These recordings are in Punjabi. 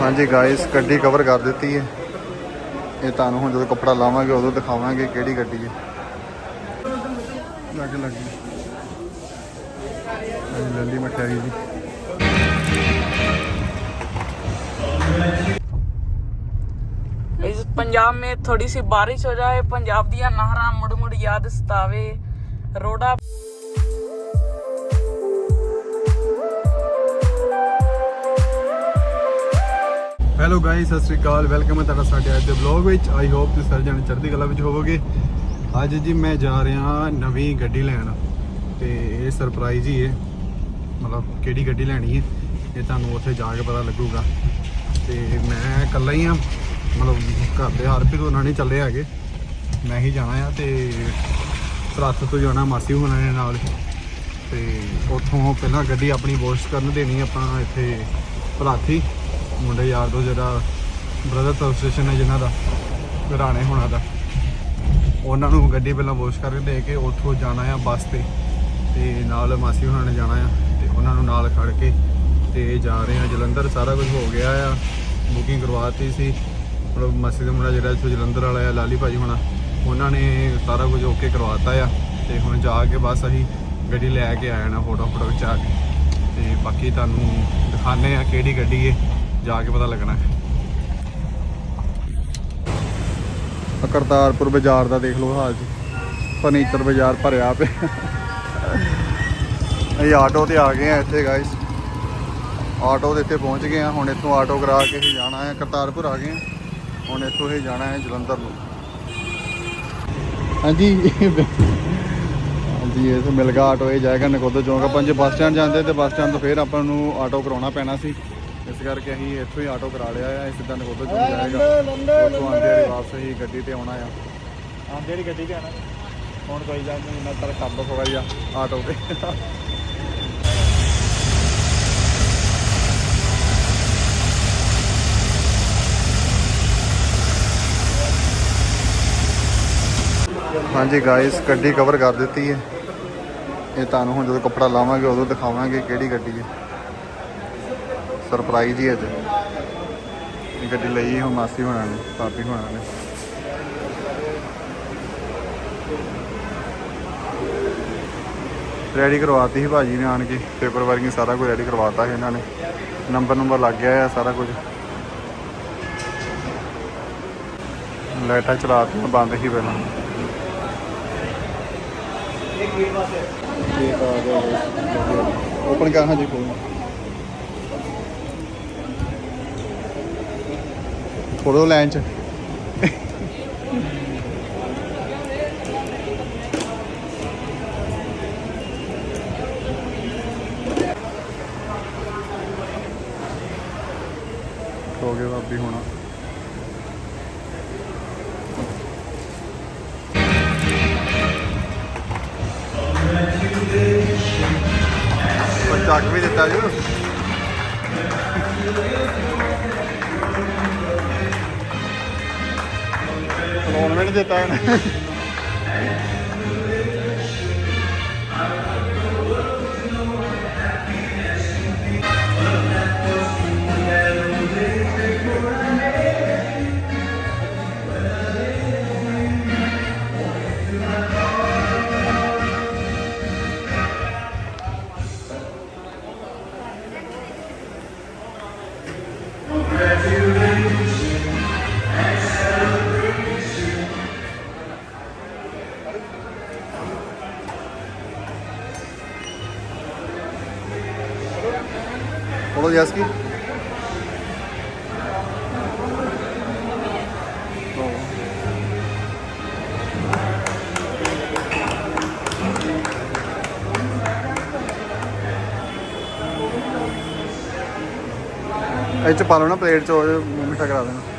ਹਾਂਜੀ ਗਾਇਸ ਗੱਡੀ ਕਵਰ ਕਰ ਦਿੱਤੀ ਹੈ ਇਹ ਤੁਹਾਨੂੰ ਹੁਣ ਜਦੋਂ ਕੱਪੜਾ ਲਾਵਾਂਗੇ ਉਦੋਂ ਦਿਖਾਵਾਂਗੇ ਕਿਹੜੀ ਗੱਡੀ ਹੈ ਲੱਗ ਲੱਗੀ ਲੱਲੀ ਮਠਿਆਈ ਜੀ इस पंजाब में थोड़ी सी बारिश हो जाए पंजाब दिया नहरा मुड़ मुड़ याद सतावे रोड़ा ਹੈਲੋ ਗਾਇਸ ਸਤਿ ਸ੍ਰੀ ਅਕਾਲ। ਵੈਲਕਮ ਹੈ ਤੁਹਾਡਾ ਸਾਡੇ ਅੱਜ ਦੇ ਵਲੌਗ ਵਿੱਚ। ਆਈ ਹੋਪ ਤੁਸੀਂ ਸਾਰੇ ਜਣੇ ਚੜ੍ਹਦੀ ਕਲਾ ਵਿੱਚ ਹੋਵੋਗੇ। ਅੱਜ ਜੀ ਮੈਂ ਜਾ ਰਿਹਾ ਨਵੀਂ ਗੱਡੀ ਲੈਣ। ਤੇ ਇਹ ਸਰਪ੍ਰਾਈਜ਼ ਹੀ ਹੈ। ਮਤਲਬ ਕਿਹੜੀ ਗੱਡੀ ਲੈਣੀ ਹੈ, ਇਹ ਤੁਹਾਨੂੰ ਉੱਥੇ ਜਾ ਕੇ ਪਤਾ ਲੱਗੂਗਾ। ਤੇ ਮੈਂ ਇਕੱਲਾ ਹੀ ਆ ਮਤਲਬ ਘਰ ਦੇ ਹਰਪ੍ਰੀਤ ਉਹਨਾਂ ਨੇ ਚੱਲੇ ਹੈਗੇ। ਮੈਂ ਹੀ ਜਾਣਾ ਆ ਤੇ ਸਰਹੱਦ ਤੋਂ ਜਾਣਾ ਮਾਸੀ ਹੋਣਾ ਨੇ ਨਾਲ। ਤੇ ਉੱਥੋਂ ਪਹਿਲਾਂ ਗੱਡੀ ਆਪਣੀ ਵਾਸ਼ ਕਰਨ ਦੇਣੀ ਆਪਾਂ ਇੱਥੇ ਭਲਾਥੀ ਮੁੰਡੇ ਯਾਰ ਦੋ ਜਿਹੜਾ ਬ੍ਰਦਰ ਐਸੋਸੀਏਸ਼ਨ ਹੈ ਜਿਨ੍ਹਾਂ ਦਾ ਘਰਾਣੇ ਹੋਣਾ ਦਾ। ਉਹਨਾਂ ਨੂੰ ਗੱਡੀ ਪਹਿਲਾਂ ਵਾਸ਼ ਕਰਕੇ ਦੇ ਕੇ ਉੱਥੋਂ ਜਾਣਾ ਆ ਬੱਸ ਤੇ ਤੇ ਨਾਲ ਮਾਸੀ ਹੋਣਾ ਨੇ ਜਾਣਾ ਆ ਤੇ ਉਹਨਾਂ ਨੂੰ ਨਾਲ ਖੜ ਕੇ ਤੇ ਜਾ ਰਹੇ ਆ ਜਲੰਧਰ। ਸਾਰਾ ਕੁਝ ਹੋ ਗਿਆ ਆ ਬੁਕਿੰਗ ਕਰਵਾਤੀ ਸੀ। ਮਤਲਬ ਮਾਸੀ ਦਾ ਮੁੰਡਾ ਜਿਹੜਾ ਇੱਥੋਂ ਜਲੰਧਰ ਵਾਲਾ ਆ, ਲਾਲੀ ਭਾਜੀ ਹੋਣਾ, ਉਹਨਾਂ ਨੇ ਸਾਰਾ ਕੁਝ ਓਕੇ ਕਰਵਾਤਾ ਆ। ਤੇ ਹੁਣ ਜਾ ਕੇ ਬਸ ਅਸੀਂ ਗੱਡੀ ਲੈ ਕੇ ਆਇਆ ਨਾ ਫੋਟੋ ਫੋਟੋ ਖਿਚਾ ਕੇ। ਤੇ ਬਾਕੀ ਤੁਹਾਨੂੰ ਦਿਖਾਣੇ ਆ ਕਿਹੜੀ ਗੱਡੀ ਏ। ਜਾ ਕੇ ਪਤਾ ਲੱਗਣਾ। ਹੈ ਕਰਤਾਰਪੁਰ ਬਾਜ਼ਾਰ ਦਾ ਦੇਖ ਲਓ ਹਾਲ ਜੀ। ਫਰਨੀਚਰ ਬਾਜ਼ਾਰ ਭਰਿਆ ਪਿਆ। ਅਸੀਂ ਆਟੋ ਤੇ ਆ ਗਏ ਆ ਇੱਥੇ ਗਾਇਸ ਆਟੋ ਦੇ ਇੱਥੇ ਪਹੁੰਚ ਗਏ ਆ। ਹੁਣ ਇੱਥੋਂ ਆਟੋ ਕਰਾ ਕੇ ਹੀ ਜਾਣਾ ਹੈ ਕਰਤਾਰਪੁਰ ਆ ਗਏ ਆ। ਹੁਣ ਇੱਥੋਂ ਹੀ ਜਾਣਾ ਹੈ ਜਲੰਧਰ ਨੂੰ। ਹਾਂਜੀ। ਹਾਂਜੀ, ਇਹ ਤੋਂ ਮਿਲ ਗਿਆ ਆਟੋ। ਇਹ ਜਾਏਗਾ ਨਕੋਦਰ ਚੌਂਕ। ਆਪਾਂ ਜੇ ਬੱਸ ਸਟੈਂਡ ਜਾਂਦੇ ਤੇ ਬੱਸ ਸਟੈਂਡ ਤੋਂ ਫਿਰ ਆਪਾਂ ਨੂੰ ਆਟੋ ਕਰਾਉਣਾ ਪੈਣਾ ਸੀ। ਇਸ ਕਰਕੇ ਅਸੀਂ ਇੱਥੋਂ ਹੀ ਆਟੋ ਕਰਾ ਲਿਆ ਆ ਸਿੱਧਾ ਨਕੋਦਰ ਚੌਂਕ ਜਾਏਗਾ ਉੱਥੋਂ ਆਉਂਦੇ ਵਾਲੀ ਵਾਪਸ ਅਸੀਂ ਗੱਡੀ ਤੇ ਆਉਣਾ ਆ। ਆਉਂਦੇ ਵਾਲੀ ਗੱਡੀ ਤੇ ਆਣਾ ਹੁਣ ਕੋਈ ਗੱਲ ਨਹੀਂ ਇੰਨਾ ਤਰ ਕੰਮ ਹੋਗਾ ਜੀ ਆਟੋ ਤੇ। ਹਾਂਜੀ ਗਾਇਸ ਗੱਡੀ ਕਵਰ ਕਰ ਦਿੱਤੀ ਹੈ। ਇਹ ਤੁਹਾਨੂੰ ਹੁਣ ਜਦੋਂ ਕੱਪੜਾ ਲਾਵਾਂਗੇ ਉਦੋਂ ਦਿਖਾਵਾਂਗੇ ਕਿਹੜੀ ਗੱਡੀ ਹੈ। ਸਰਪ੍ਰਾਈਜ਼ ਹੀ ਅੱਜ। ਇਹ ਗੱਡੀ ਲਈ ਹੁਣ ਮਾਸੀ ਹੋਣਾ ਨੇ, ਭਾਬੀ ਹੋਣਾ ਨੇ। ਰੈਡੀ ਕਰਵਾਤੀ ਸੀ ਭਾਜੀ ਨੇ ਆਣ ਕੇ ਪੇਪਰ ਵਰਕਿੰਗ ਸਾਰਾ ਕੁਝ ਰੈਡੀ ਕਰਵਾਤਾ ਹੈ ਇਹਨਾਂ ਨੇ। ਨੰਬਰ ਨੰਬਰ ਲੱਗ ਗਿਆ ਆ ਸਾਰਾ ਕੁਝ। ਲਾਈਟਾਂ ਚਲਾਤੀਆਂ ਬੰਦ ਹੀ ਪਹਿਲਾਂ। ਠੀਕ ਆ ਗਿਆ ਓਪਨ ਕਰ ਹਾਂ ਜੀ ਕੋਈ ਫੋਟੋ ਲੈਣ ਚ। ਹੋ ਗਿਆ ਭਾਬੀ ਹੋਣਾ। ਚਲਾਉਣ ਵੀ ਨਹੀਂ ਦਿੱਤਾ ਇਹ ਚ ਪਾ ਲਓ ਪਲੇਟ ਚ ਮਿੱਠਾ ਕਰਾ ਦੇਣਾ।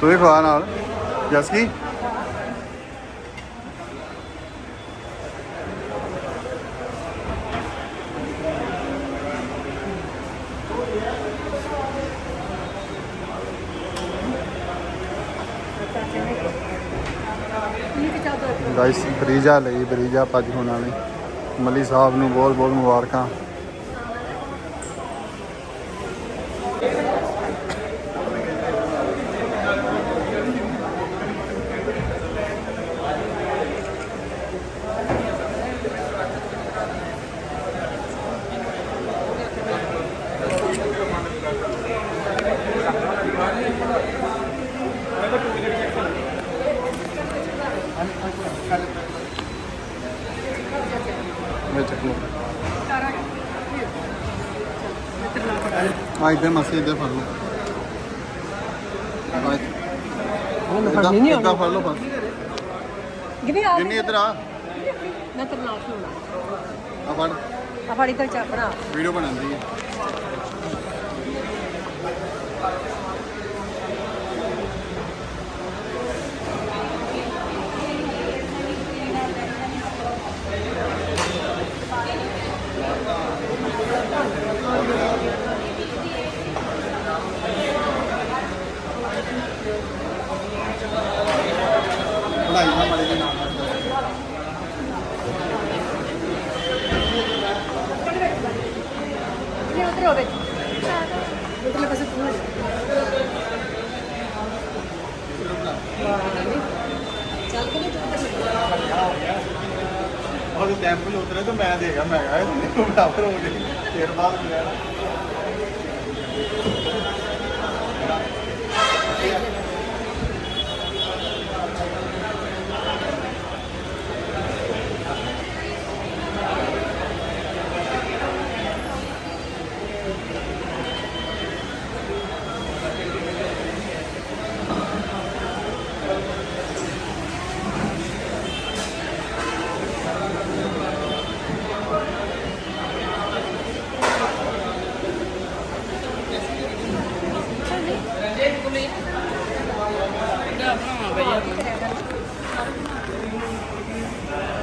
ਤੂੰ ਵੀ ਖਵਾ ਨਾਲ। ਜਸ ਕੀ ਗਾਇਸ ਬਰੀਜਾ ਲਈ, ਬਰੀਜਾ ਭੱਜ ਹੋਣਾ ਵਾਲੀ ਮਲੀ ਸਾਹਿਬ ਨੂੰ ਬਹੁਤ ਬਹੁਤ ਮੁਬਾਰਕਾਂ ਮੈਂ ਚੱਕ ਲਓ ਆ ਇੱਧਰ ਮਾਸੀ ਇੱਧਰ ਫੜ ਲਓ। ਇੱਧਰ ਫੜਨੀ ਨਹੀਂ ਇੱਧਰ ਫੜ ਲਓ ਬਸ। ਗਿਨੀ ਆ ਜਿੰਨੀ ਇੱਧਰ ਆ। ਮੈਂ ਤੇਰੇ ਨਾਲ ਆ ਫੜ। ਆ ਫੜੀ ਤੇ ਚਾ ਬਣਾ ਵੀਡੀਓ ਬਣਾਉਂਦੀ ਹੈ ਹੋਵੇ ਉਧਰਲੇ ਪਾਸੇ ਤੂੰ ਚੱਲ ਕੇ ਨਹੀਂ ਉਹ ਟੈਂਪਲ ਉਤਰੇ ਤਾਂ ਮੈਂ ਦੇਖਿਆ, ਮੈਂ ਕਿਹਾ ਇਹ ਬਰਾਬਰ ਹੋ ਗਈ ਫਿਰ ਬਾਅਦ ਮਿਲਿਆ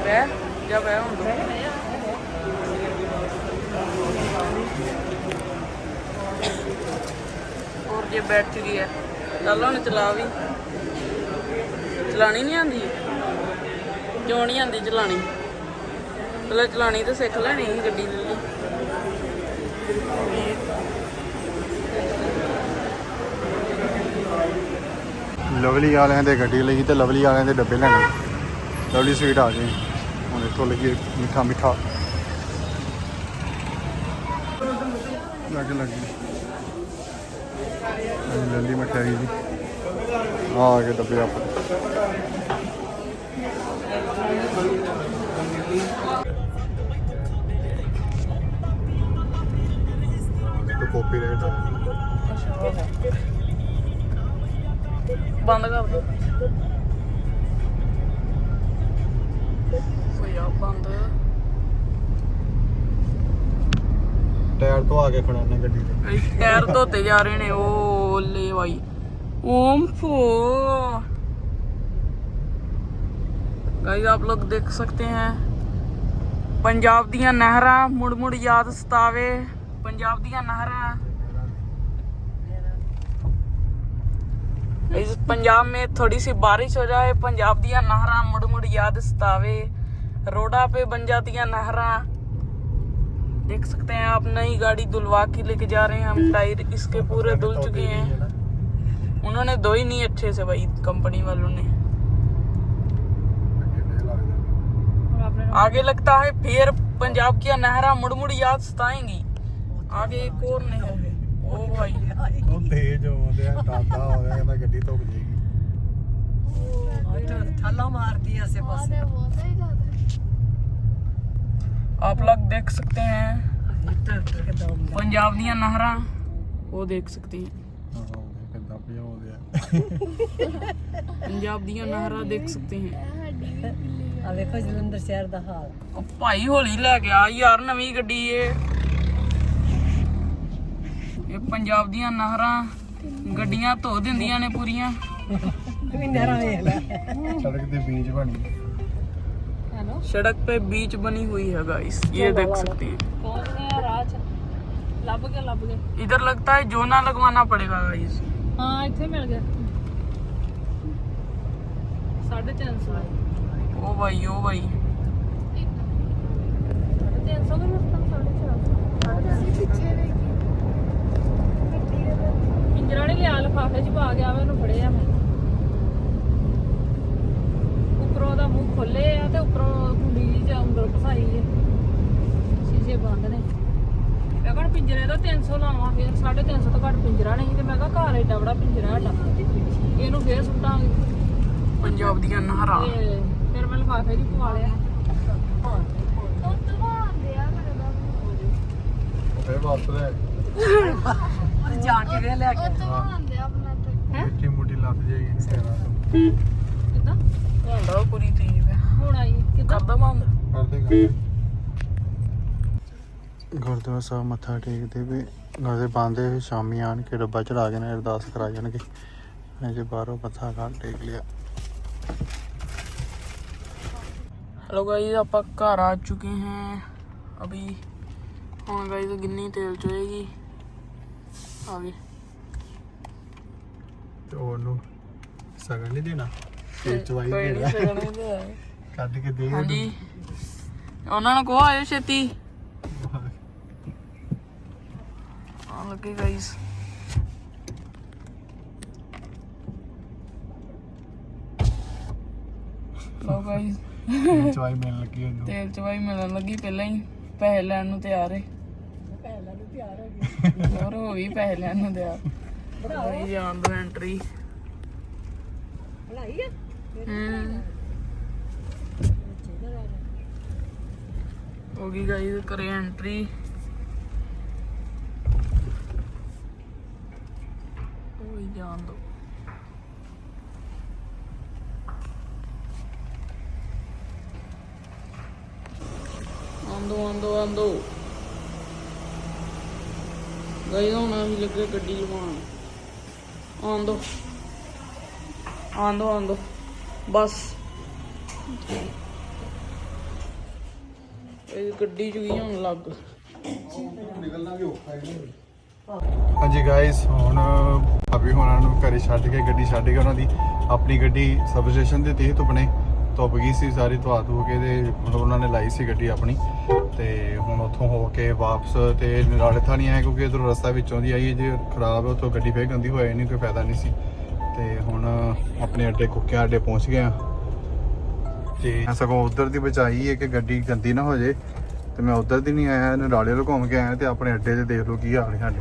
ਨਾ ਜਾ ਬੈ ਹੁਣ ਤੂੰ। ਹੋਰ ਜੇ ਬੈਠ ਚੁੱਕੀ ਹੈ ਚੱਲ ਹੁਣ ਚਲਾ ਵੀ ਚਲਾਣੀ ਨਹੀਂ ਆਂਦੀ ਕਿਉਂ ਨਹੀਂ ਆਂਦੀ ਚਲਾਣੀ? ਪਹਿਲਾਂ ਚਲਾਣੀ ਤਾਂ ਸਿੱਖ ਲੈਣੀ ਸੀ ਗੱਡੀ ਦੇ ਲਵਲੀ ਵਾਲਿਆਂ ਦੇ ਗੱਡੀ ਲਈ ਤੇ ਲਵਲੀ ਵਾਲਿਆਂ ਦੇ ਡੱਬੇ ਲੈਣੇ ਲਵਲੀ ਸਵੀਟ ਆ ਗਈ ਹੁਣ ਇੱਥੋਂ ਲੱਗੀ ਮਿੱਠਾ ਮਿੱਠਾ। ਲੱਗ ਲੱਗੀ ਇਹ ਲੱਲੀ ਮਠਿਆਈ ਜੀ। ਆ ਗਏ ਡੱਬੇ ਆਪਣੇ। ਕਾਪੀਰਾਈਟ ਬੰਦ ਕਰ ਦੇ ਹੋਇਆ ਬੰਦ ਟਾਇਰ ਤੋਂ ਆ ਕੇ ਖੜਾਣਾ ਗੱਡੀ ਤੇ ਇਹ ਟਾਇਰ ਧੋਤੇ ਜਾ ਰਹੇ ਨੇ ਉਹ ਲੈ ਭਾਈ ओम फो गाइस आप लोग देख सकते हैं ਪੰਜਾਬ ਦੀਆਂ ਨਹਿਰਾਂ ਮੁੜ ਮੁੜ ਯਾਦ ਸਤਾਵੇ ਪੰਜਾਬ ਦੀਆਂ ਨਹਿਰਾਂ इस पंजाब में थोड़ी सी बारिश हो जाए पंजाब दिया नहरा मुड़ मुड़ याद सतावे रोडा पे बन जाती हैं नहरा देख सकते हैं आप नई गाड़ी धुलवा के लेके जा रहे हैं हम टायर इसके पूरे धुल चुके हैं उन्होंने दो ही नहीं अच्छे से भाई कंपनी वालों ने आगे लगता है फिर पंजाब की नहरा मुड़ मुड़ याद सताएँगी आगे एक और नहर है ओ भाई ਉਹ ਤੇਜ਼ ਆਉਂਦੇ ਆ ਟਾਟਾ ਹੋ ਗਿਆ ਕਹਿੰਦਾ ਗੱਡੀ ਧੁੱਪ ਜਾਏਗੀ ਠਾਲਾ ਮਾਰਦੀ ਆਸੇ ਪਾਸੇ आप लोग देख सकते हैं ਇੱਧਰ ਉੱਧਰ ਕਿੱਦਾਂ ਹੁੰਦਾ पंजाब दिया नहरा वो देख सकते हैं ਹਾਂ ਕਿੱਦਾਂ ਭਜਾਉਂਦੇ ਆ पंजाब दिया नहरा देख सकते हैं ਆ ਵੇਖੋ ਜਲੰਧਰ ਸ਼ਹਿਰ ਦਾ ਹਾਲ ਉਹ ਭਾਈ ਹੌਲੀ ਲੈ ਗਿਆ ਯਾਰ ਨਵੀਂ ਗੱਡੀ ਏ ਇਹ ਪੰਜਾਬ ਦੀਆਂ ਨਹਿਰਾਂ ਗੱਡੀਆਂ ਧੋ ਦਿੰਦੀਆਂ ਨੇ ਪੂਰੀਆਂ ਵੀ ਨਹਿਰਾ ਵੇਖ ਲੈ ਸੜਕ ਦੇ ਬੀਚ ਬਣੀ ਹੈਲੋ सड़क पे बीच बनी हुई है गाइस ये देख सकती है ਪਹੁੰਚ ਗਏ ਆ ਰਾਹ ਚ ਲੱਭ ਗਏ ਲੱਭ ਗਏ इधर लगता है जोना लगवाना पड़ेगा गाइस ਹਾਂ ਇੱਥੇ ਮਿਲ ਗਿਆ 350 ओ भाई ओ भाई 350 ਦਾ ਰਸਤਾ 450 ਜਿਹੜਾ ਨੇ ਲਿਆ ਲਫਾਫੇ 'ਚ ਪਾ ਗਿਆ ਵਾ ਉਹਨੂੰ ਫੜਿਆ ਮੈਂ। ਉੱਪਰੋਂ ਦਾ ਮੂੰਹ ਖੋਲੇ ਆ ਤੇ ਉੱਪਰੋਂ ਕੁੰਡੀ ਜੀ ਜਾਂ ਉਂਗਲ ਫਸਾਈ ਹੈ ਸ਼ੀਸ਼ੇ ਬੰਦ ਨੇ। ਮੈਂ ਕਿਹਾ ਪਿੰਜਰੇ ਦਾ 300 ਲਾਵਾਂ ਫੇਰ 350 ਤੋਂ ਘੱਟ ਪਿੰਜਰਾ ਨਹੀਂ ਤੇ ਮੈਂ ਕਿਹਾ ਘਰ ਏਡਾ ਬੜਾ ਪਿੰਜਰਾ ਹੈ ਸਾਡਾ। ਇਹਨੂੰ ਫੇਰ ਸੁੱਟਾਂਗੇ। ਪੰਜਾਬ ਦੀਆਂ ਨਹਰਾਂ। ਫਿਰ ਮੈਂ ਲਫਾਫੇ 'ਚ ਪਵਾ ਲਿਆ। ਫੇਰ ਵਾਪਸ ਲੈ। ਜਾਣ ਕੇ ਵੇ ਲੈ ਕੇ ਮਿੱਟੀ ਮੁੱਟੀ ਲੱਗ ਜਾਏਗੀ ਤੇਰਾ ਕਿੱਦਾਂ होंडा पूरी थी ਹੁਣ ਆਈ ਕਿੱਦਾਂ करदा बंद ਕਰਦੇ ਗੁਰਦੁਆਰਾ ਸਾਹਿਬ ਮੱਥਾ ਟੇਕਦੇ ਵੀ ਨਾਲੇ ਬੰਦੇ ਵੀ ਸ਼ਾਮੀ ਆਣ ਕੇ ਡੱਬਾ ਚੜਾ ਕੇ ਨਾ ਅਰਦਾਸ ਕਰਾ ਜਾਣਗੇ ਅਜੇ ਬਾਹਰੋਂ ਮੱਥਾ ਘਰ ਟੇਕ ਲਿਆ हेलो गाइस ਆਪਾਂ ਘਰ ਆ ਚੁੱਕੇ हैं अभी ਹੁਣ गाइस गिन्नी तेल चोएगी आगे ਤੇ ਉਹਨੂੰ ਸਗਨ ਨਹੀਂ ਦੇਣਾ ਤੇ ਚਵਾਈ ਕੋਈ ਦੇਣਾ। ਨਹੀਂ ਕੱਢ ਕੇ ਦੇ ਹਾਂਜੀ। ਉਹਨਾਂ ਨੂੰ ਕਹੋ ਆਇਓ ਛੇਤੀ। ਆ ਲੱਗੇ ਗਾਈਸ ਲੋ ਗਾਈਸ ਚਵਾਈ ਮਿਲਣ ਲੱਗੀ ਉਹਨੂੰ। ਤੇਲ ਚਵਾਈ ਮਿਲਣ ਲੱਗੀ ਪਹਿਲਾਂ ਹੀ। ਪੈਸੇ ਲੈਣ ਨੂੰ ਤਿਆਰ ਹੈ ਪਹਿਲਾਂ ਨੂੰ ਤਿਆਰ ਹੋ ਗਈ ਹੋਰ ਹੋ ਗਈ ਪੈਸੇ ਲੈਣ ਨੂੰ ਤਿਆਰ। ਬੜਾਈ ਜਾਣ ਦੋ ਐਂਟਰੀ ਬਣਾਈ ਆ? ਹੂੰ। ਹੋ ਗਈ ਗਾਈਸ ਕਰੇ ਐਂਟਰੀ ਹੋਈ ਜਾਣ ਦੋ। ਆਂਦੋ ਆਂਦੋ ਆਂਦੋ। ਗਾਈਸ ਹੁਣ ਅਸੀਂ ਲੱਗੇ ਗੱਡੀ ਲਵਾਉਣ। ਆਂਦੋ ਆਂਦੋ ਆਂਦੋ ਬਸ। ਇਹ ਗੱਡੀ ਚ ਗਈ ਹੁਣ ਲੱਗ। ਹਾਂਜੀ ਗਾਇਸ ਹੁਣ ਅਭੀ ਹੋਣਾ ਨੂੰ ਘਰੇ ਛੱਡ ਕੇ ਗੱਡੀ ਛੱਡ ਕੇ ਉਹਨਾਂ ਦੀ ਆਪਣੀ ਗੱਡੀ ਸਬ ਸਟੇਸ਼ਨ ਤੇ ਤੀ ਧੁੱਪਣੇ ਧੁੱਪ ਗਈ ਸੀ, ਸਾਰੀ ਧੁਆ ਧੂ ਕੇ ਤੇ ਮਤਲਬ ਉਹਨਾਂ ਨੇ ਲਾਈ ਸੀ ਗੱਡੀ ਆਪਣੀ। ਤੇ ਹੁਣ ਉੱਥੋਂ ਹੋ ਕੇ ਵਾਪਸ ਤੇ ਨਿਰਾਲੇ ਥਾਂ ਨਹੀਂ ਆਏ ਕਿਉਂਕਿ ਇਧਰ ਰਸਤਾ ਵਿੱਚੋਂ ਦੀ ਆਈ ਜੇ ਖਰਾਬ ਹੈ, ਉੱਥੋਂ ਗੱਡੀ ਫੇਰ ਗੰਦੀ ਹੋਏ, ਨਹੀਂ ਕੋਈ ਫਾਇਦਾ ਨਹੀਂ ਸੀ। ਤੇ ਹੁਣ ਆਪਣੇ ਅੱਡੇ ਕੁੱਕਿਆਂ ਅੱਡੇ ਪਹੁੰਚ ਗਏ ਆ ਤੇ ਮੈਂ ਸਗੋਂ ਉਧਰ ਦੀ ਬਚਾਈ ਹੈ ਕਿ ਗੱਡੀ ਗੰਦੀ ਨਾ ਹੋ ਜੇ। ਤੇ ਮੈਂ ਉਧਰ ਦੀ ਨਹੀਂ ਆਇਆ ਨਿਰਾਲੇ ਤੋਂ ਘੁੰਮ ਕੇ ਆਇਆ ਤੇ ਆਪਣੇ ਅੱਡੇ ਤੇ ਦੇਖ ਲਓ ਕੀ ਹਾਲ ਹੈ ਸਾਡੇ।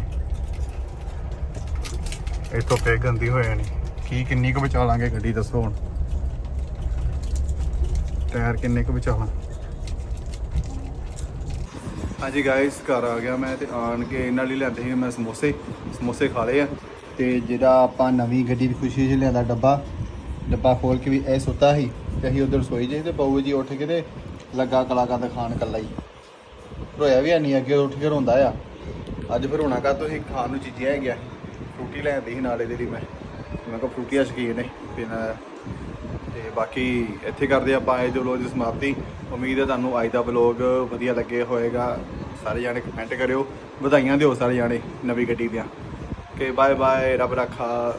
ਇੱਥੋਂ ਫੇਰ ਗੰਦੀ ਹੋਇਆ ਨਹੀਂ। ਕੀ ਕਿੰਨੀ ਕੁ ਬਚਾ ਲਾਂਗੇ ਗੱਡੀ ਦੱਸੋ ਹੁਣ। ਟਾਇਰ ਕਿੰਨੇ ਕੁ ਬਚਾ ਲਾਂ? ਹਾਂਜੀ ਗਾਇਸ ਘਰ ਆ ਗਿਆ ਮੈਂ ਤੇ ਆਣ ਕੇ ਇਹਨਾਂ ਲਈ ਲਿਆਂਦੇ ਸੀ ਮੈਂ ਸਮੋਸੇ ਸਮੋਸੇ ਖਾ ਲਏ ਆ। ਤੇ ਜਿਹੜਾ ਆਪਾਂ ਨਵੀਂ ਗੱਡੀ ਦੀ ਖੁਸ਼ੀ 'ਚ ਲਿਆਂਦਾ ਡੱਬਾ ਡੱਬਾ ਖੋਲ ਕੇ ਵੀ ਇਹ ਸੁੱਤਾ ਸੀ ਤੇ ਅਸੀਂ ਉਧਰ ਸੋਈ ਜੇ ਤੇ ਬਾਊ ਜੀ ਉੱਠ ਕੇ ਤੇ ਲੱਗਾ ਕਲਾਕਾਰ ਖਾਣ ਕੱਲਾ ਹੀ। ਰੋਇਆ ਵੀ ਨਹੀਂ ਅੱਗੇ ਉੱਠ ਕੇ ਰੋਂਦਾ ਆ। ਅੱਜ ਫਿਰ ਹੋਣਾ ਕਾ ਤੁਸੀਂ ਖਾਣ ਨੂੰ ਚੀਜ਼ਾਂ ਹੈਗੀਆਂ। ਫਰੂਟੀ ਲੈ ਸੀ ਨਾਲੇ ਦੇ ਲਈ ਮੈਂ। ਮੈਂ ਕਿਹਾ ਫਰੂਟੀਆਂ ਸ਼ਕੀਨ ਨੇ, ਬਿਨਾਂ ਬਾਕੀ ਇੱਥੇ ਕਰਦੇ ਆਪਾਂ ਆਏ ਜੋ ਵਲੋਗ ਦੀ ਸਮਾਪਤੀ। ਉਮੀਦ ਹੈ ਤੁਹਾਨੂੰ ਅੱਜ ਦਾ ਵਲੋਗ ਵਧੀਆ ਲੱਗੇ ਹੋਏਗਾ ਸਾਰੇ ਜਾਣੇ ਕਮੈਂਟ ਕਰਿਓ। ਵਧਾਈਆਂ ਦਿਓ ਸਾਰੇ ਜਾਣੇ ਨਵੀਂ ਗੱਡੀ ਦੀਆਂ। ਕਿ ਬਾਏ ਬਾਏ ਰੱਬ ਰੱਖਾ।